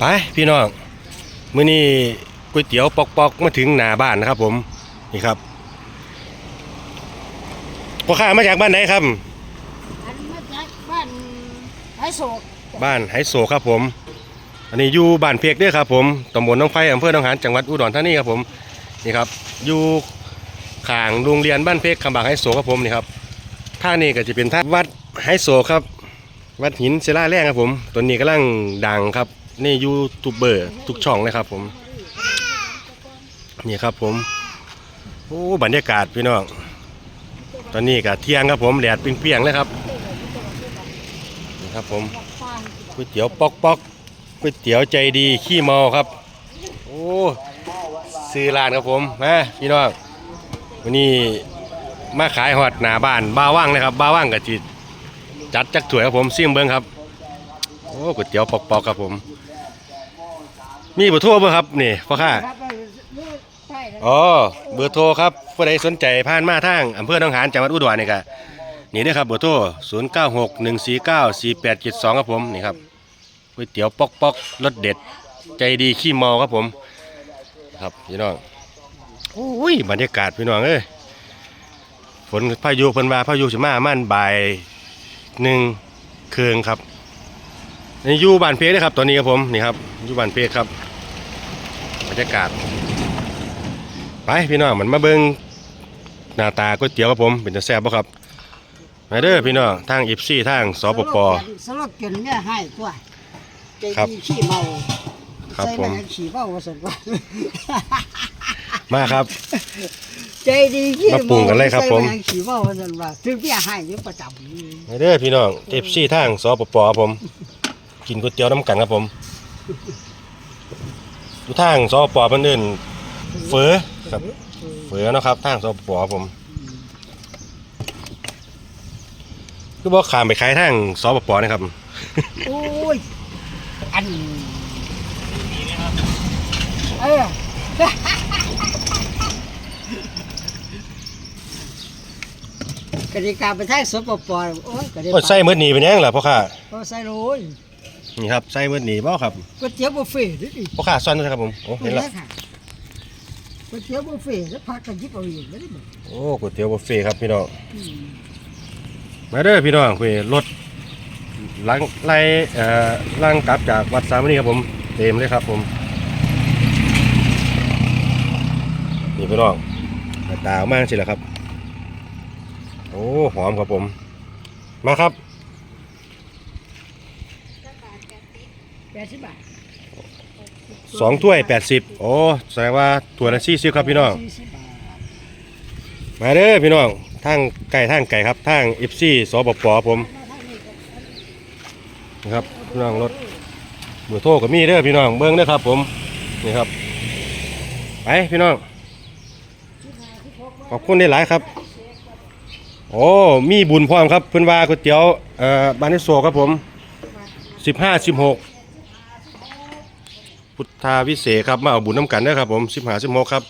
ไปพี่น้องมื้อนี้ก๋วยเตี๋ยวปอกๆมาถึงหน้าบ้านนะครับ ผมนี่ครับพ่อค้ามาจากบ้านไหนครับ อันมาจากบ้านไห้โศกบ้านไหโศกครับผม อันนี้อยู่บ้านเพกเด้อครับผมตำบลหน้องไฟอำเภอหนองหานจังหวัดอุดรธานีครับผมนี่ครับอยู่ข้างโรงเรียนบ้านเพกคำบางไหโศกครับผมนี่ครับท่างนี้ก็จะเป็นท่าวัดไหโศกครับ วัดหินศิลาแรงครับผมตัวนี้กำลังดังครับ นี่ยูทูบเบอร์ทุกช่องเลยครับผม นี่ครับผมโอ้บรรยากาศพี่น้องตอนนี้ก็เที่ยงครับผมแดดเปรี้ยงๆเลยครับนี่ครับผมก๋วยเตี๋ยวปอกปอกก๋วยเตี๋ยวใจดีขี้เมาครับโอ้ซื้อร้านครับผมมาพี่น้องวันนี้มาขายหอดหน้าบ้านบ้าว่างเลยครับบ้าว่างกับจิจัดจักถวยครับผมซิมเบิ้งครับโอ้ก๋วยเตี๋ยวปอกปอกครับผม มีเบอร์โทรบ่ครับนี่พ่อค้าครับเลือดใต้แล้วอ๋อเบอร์โทรครับผู้ใดสนใจผ่านมาทางอำเภอหนองหานจังหวัดอุดรนี่ก็นี่เด้อครับเบอร์โทร0 9 6 1 4 9 4 8 7 2ครับผมนี่ครับก๋วยเตี๋ยวปอกปอกรสเด็ด ใจดีขี้เมาครับผม ครับพี่น้องโอ้ยบรรยากาศพี่น้องเอ้ยฝนพายุเพิ่นว่าพายุสิมาม่านบ่ายหนึ่งเครืองครับ นี่อยู่บ้านเพชรนะครับตอนนี้ครับผมนี่ครับอยู่บ้านเพชรครับบรรยากาศไปพี่น้องมันมาเบิ่งหน้าตาก๋วยเตี๋ยวครับผมเป็นจะแซ่บบ่ครับมาเด้อพี่น้องทางอิฟซี่ทางสปป สลบกินเนี่ยให้ตัวใจครับ ดีขี้เมาครับใส่ผมแม่งขี้เมาว่าสันว่า มาครับ ใจดีขี้มาปรุงกันเลยครับผม ใส่แงขี้เมาว่าสันว่าถึงเพี่ยให้อยู่ประจำมาเด้อพี่น้องอิฟซี่ทางสปปครับผม กินก๋วยเตี๋ยวน้ำกันครับผมอยู่ทางสปปเพิ่นเอิ้นเฟอครับเฟอเนาะครับทางสปปครับผมคือบ่ข้ามไปขายทางสปปนะครับโอ้ยอันเออกติกาไปทางสปปโอ้ยก็ได้โอ้ยใส่เมืดหนีเป็นยังล่ะพ่อค้าก็ใส่โรย นี่ครับใส่เมืดหนีบ่ครับก๋วยเตี๋ยวบุฟเฟ่ต์ด้วยดิพ่อค้าซ่อนด้วยครับผมโอ้เห็เห็นนแล้แล้ววค่ะก๋วยเตี๋ยวบุฟเฟ่ต์แล้วพักกันยิบเอาเองไม่ได้หมดโอ้ก๋วยเตี๋ยวบุฟเฟ่ต์ครับพี่น้องมาเด้อพี่น้องคุยรถหลังไล่เอ่อล่างกลับจากวัดสามนีครับผมเต็มเลยครับผมนี่พี่น้องหน้าตาออกมากสิแหละครับ โอ้หอมครับผม มาครับ แปดสิบบาทสองถ้วยแปดสิบโอ้แสดงว่าถ้วยละสี่สิบครับพี่น้อง สี่สิบบาทมาเด้อพี่น้องทางไก่ทางไก่ครับทางเอฟซีสปปผมนะครับพี่น้องรถเบอร์โทรก็มีเด้อพี่น้องเบิ้งเด้อครับ ผมนี่ครับไปพี่น้องขอบคุณได้หลายครับ โอ้มีบุญพร้อมครับเพิ่นว่าก๋วยเตี๋ยวเอ่อบานนิโซครับผมสิบห้าสิบหก พุทธาวิเศษครับมาเอาบุญน้ำกันนะครับผมสิบห้าสิบหกครับ